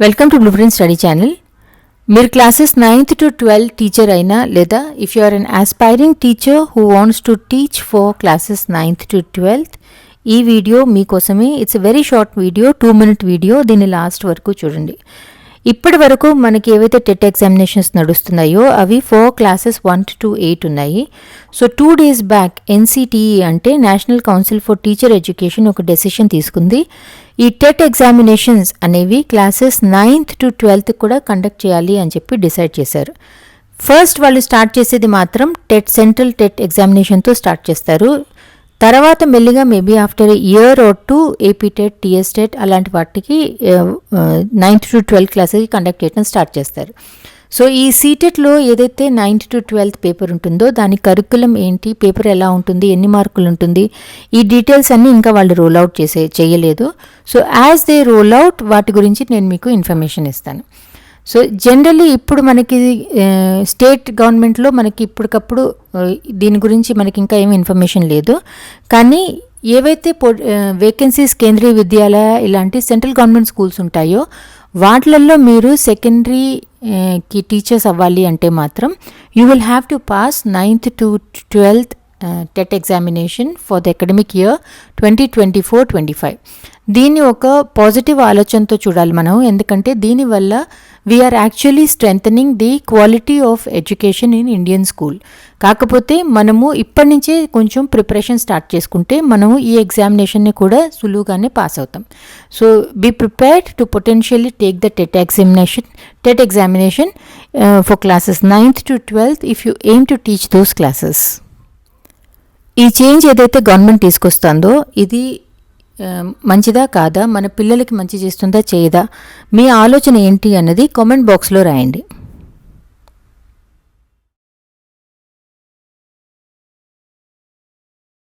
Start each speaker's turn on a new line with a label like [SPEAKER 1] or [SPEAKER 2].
[SPEAKER 1] Welcome to blueprint study channel మీరు classes ninth to twelve teacher అయినా లేదా if you are an aspiring teacher who wants to teach for classes ninth to twelfth ఈ video మీకోసమే it's very short video two minute video దీన్ని last వరకు చూడండి ఇప్పటి వరకు మనకి ఏవైతే టెట్ ఎగ్జామినేషన్స్ నడుస్తున్నాయో అవి four classes one to eight ఉన్నాయి. So two days back NCTE అంటే national council for teacher education ఒక డెసిషన్ తీసుకుంది. ఈ టెట్ ఎగ్జామినేషన్స్ అనేవి క్లాసెస్ నైన్త్ టు ట్వెల్త్ కూడా కండక్ట్ చేయాలి అని చెప్పి డిసైడ్ చేశారు. ఫస్ట్ వాళ్ళు స్టార్ట్ చేసేది మాత్రం టెట్ సెంట్రల్ టెట్ ఎగ్జామినేషన్తో స్టార్ట్ చేస్తారు. తర్వాత మెల్లిగా maybe after year or two AP TET TS TET అలాంటి వాటికి నైన్త్ టు ట్వెల్త్ క్లాస్కి కండక్ట్ చేయడం స్టార్ట్ చేస్తారు. సో ఈ సీటెట్లో ఏదైతే నైన్త్ టు ట్వెల్త్ పేపర్ ఉంటుందో దాని కరికులం ఏంటి పేపర్ ఎలా ఉంటుంది ఎన్ని మార్కులు ఉంటుంది ఈ డీటెయిల్స్ అన్నీ ఇంకా వాళ్ళు రోల్ అవుట్ చేసే చేయలేదు. So as they roll out వాటి గురించి నేను మీకు ఇన్ఫర్మేషన్ ఇస్తాను. సో జనరల్లీ ఇప్పుడు మనకి స్టేట్ గవర్నమెంట్లో మనకి ఇప్పటికప్పుడు దీని గురించి మనకి ఇంకా ఏమి ఇన్ఫర్మేషన్ లేదు. కానీ ఏవైతే పో వేకెన్సీస్ కేంద్రీయ విద్యాలయ ఇలాంటి సెంట్రల్ గవర్నమెంట్ స్కూల్స్ ఉంటాయో వాటిలలో మీరు సెకండరీ కి టీచర్స్ అవ్వాలి అంటే మాత్రం you will have to pass ninth to twelfth TET examination for the academic year twenty twenty four twenty five దీన్ని ఒక పాజిటివ్ ఆలోచనతో చూడాలి మనం. ఎందుకంటే దీనివల్ల we are actually strengthening the quality of education in Indian school కాకపోతే మనము ఇప్పటి నుంచే కొంచెం ప్రిపరేషన్ స్టార్ట్ చేసుకుంటే మనము ఈ ఎగ్జామినేషన్ని కూడా సులువుగానే పాస్ అవుతాం. So be prepared to potentially take the TET examination TET examination for classes ninth to twelfth if you aim to teach those classes ఈ చేంజ్ ఏదైతే గవర్నమెంట్ తీసుకొస్తుందో ఇది మంచిదా కాదా? మన పిల్లలకి మంచి చేస్తుందా? చేయదా? మీ ఆలోచన ఏంటి అన్నది కామెంట్ బాక్స్లో రాయండి.